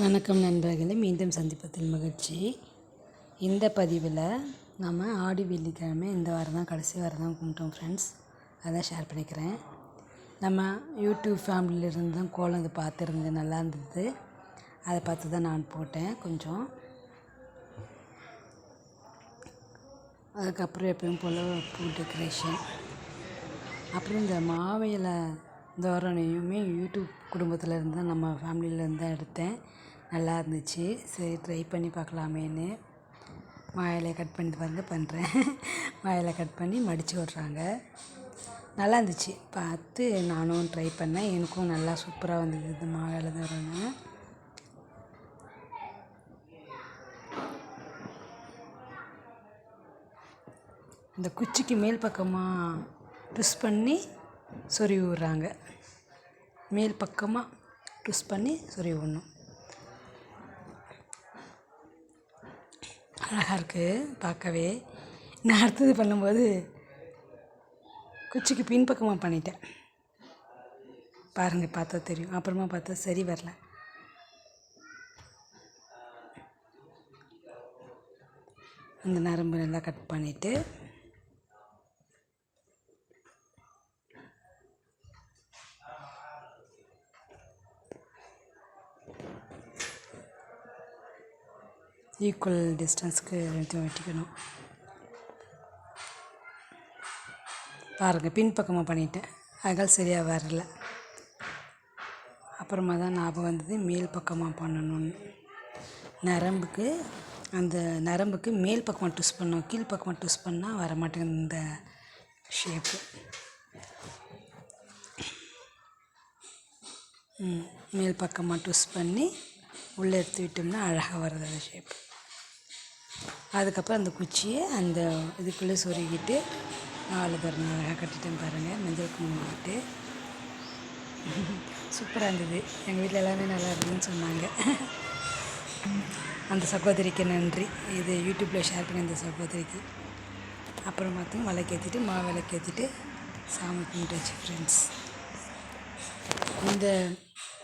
வணக்கம் நண்பர்களே மீண்டும் சந்திப்பதில் மகிழ்ச்சி. இந்த பதிவில் நம்ம ஆடி வெள்ளிக்கிழமை இந்த வாரம் தான் கடைசி வாரம் தான் கும்பிட்டோம் ஃப்ரெண்ட்ஸ் அதான் ஷேர் பண்ணிக்கிறேன். நம்ம யூடியூப் ஃபேமிலியிலேருந்து தான் கோலம் இது பார்த்துருந்தது நல்லா இருந்தது. அதை பார்த்து தான் நான் போட்டேன் கொஞ்சம். அதுக்கப்புறம் எப்பயும் போல் பூ டெக்கரேஷன் அப்புறம் இந்த மாவையில் தோரணையுமே யூடியூப் குடும்பத்தில் இருந்து தான் நம்ம ஃபேமிலியிலேருந்து தான் எடுத்தேன். நல்லா இருந்துச்சு. சரி ட்ரை பண்ணி பார்க்கலாமேன்னு மாயிலை கட் பண்ணி பாருங்க பண்ணுறேன் மாயிலை கட் பண்ணி மடித்து விட்றாங்க. நல்லா இருந்துச்சு. பார்த்து நானும் ட்ரை பண்ணேன். எனக்கும் நல்லா சூப்பராக வந்தது இது மாவிலை தோரணை. இந்த குச்சிக்கு மேல் பக்கமாக ட்விஸ்ட் பண்ணி சொருவி விட்றாங்க மேல் பக்கமாக ட்விஸ்ட் பண்ணி சொருவி விடணும் அழகாக இருக்குது பார்க்கவே. நான் அடுத்தது பண்ணும்போது குச்சிக்கு பின்பக்கமாக பண்ணிட்டேன். பாருங்கள் பார்த்தா தெரியும். அப்புறமா பார்த்தா சரி வரல. அந்த நரம்பு நல்லா கட் பண்ணிவிட்டு ஈக்குவல் டிஸ்டன்ஸ்க்கு ரெண்டுத்தையும் வெட்டிக்கணும். பாருங்கள் பின்பக்கமாக பண்ணிட்டேன். அகல் சரியாக வரல. அப்புறமா தான் ஞாபகம் வந்தது மேல் பக்கமாக பண்ணணும்னு. நரம்புக்கு அந்த நரம்புக்கு மேல் பக்கமாக ட்விஸ்ட் பண்ணணும். கீழ் பக்கமாக ட்விஸ்ட் பண்ணால் வர மாட்டேங்குது இந்த ஷேப்பு மேல் பக்கமாக ட்விஸ்ட் பண்ணி உள்ளே எடுத்து விட்டோம்னா அழகாக வருது அந்த ஷேப் அதுக்கப்புறம் அந்த குச்சியை அந்த இதுக்குள்ளே சொருகிட்டு நாலு பாருங்க அழகாக கட்டிட்டேன் பாருங்கள் மஞ்சள் குங்குமம் விட்டு சூப்பராக இருந்தது. எங்கள் வீட்டில் எல்லாமே நல்லா இருக்குதுன்னு சொன்னாங்க. அந்த சகோதரிக்கு நன்றி. இது யூடியூப்பில் ஷேர் பண்ணி அந்த சகோதரிக்கு. அப்புறம் பார்த்தோம் விளக்கேற்றிட்டு மா விளக்கேற்றிட்டு சாமி கும்பிட்டாச்சு ஃப்ரெண்ட்ஸ் இந்த